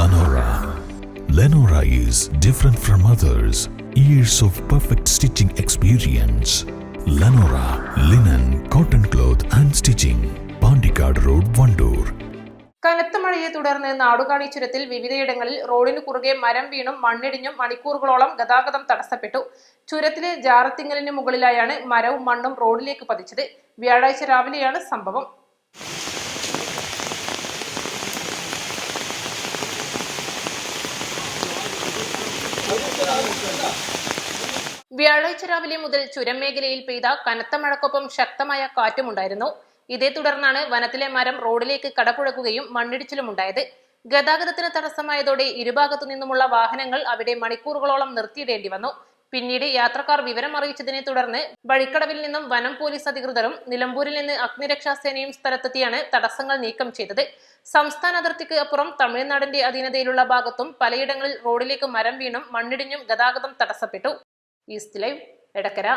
Lenora. Lenora is different from others. Years of perfect stitching experience. Lenora linen, cotton cloth and stitching. Pandikad Road, Vandoor. കനത്ത മഴയെ തുടർന്ന് നാടുകാണി ചുരത്തിൽ വിവിധയിടങ്ങളിൽ റോഡിന് കുറുകെ മരം വീണും മണ്ണിടിഞ്ഞും മണിക്കൂറുകളോളം ഗതാഗതം തടസ്സപ്പെട്ടു ചുരത്തിലെ ജാറത്തിങ്ങലിന് മുകളിലായാണ് മരവും മണ്ണും റോഡിലേക്ക് പതിച്ചത് വ്യാഴാഴ്ച രാവിലെയാണ് സംഭവം വ്യാഴാഴ്ച രാവിലെ മുതൽ ചുരം മേഖലയിൽ പെയ്ത കനത്ത മഴക്കൊപ്പം ശക്തമായ കാറ്റുമുണ്ടായിരുന്നു ഇതേ തുടർന്നാണ് വനത്തിലെ മരം റോഡിലേക്ക് കടപുഴക്കുകയും മണ്ണിടിച്ചിലും ഉണ്ടായത്. ഗതാഗതത്തിന് തടസ്സമായതോടെ ഇരുഭാഗത്തു നിന്നുമുള്ള വാഹനങ്ങൾ അവിടെ മണിക്കൂറുകളോളം നിർത്തിയിടേണ്ടി വന്നു. പിന്നീട് യാത്രക്കാർ വിവരം അറിയിച്ചതിനെ തുടർന്ന് വഴിക്കടവിൽ നിന്നും വനം പോലീസ് അധികൃതരും നിലമ്പൂരിൽ നിന്ന് അഗ്നിരക്ഷാസേനയും സ്ഥലത്തെത്തിയാണ് തടസ്സങ്ങൾ നീക്കം ചെയ്തത്. സംസ്ഥാന അതിർത്തിക്ക് അപ്പുറം തമിഴ്നാടിന്റെ അധീനതയിലുള്ള ഭാഗത്തും പലയിടങ്ങളിൽ റോഡിലേക്ക് മരം വീണും മണ്ണിടിഞ്ഞും ഗതാഗതം തടസ്സപ്പെട്ടു. East live Edakkara.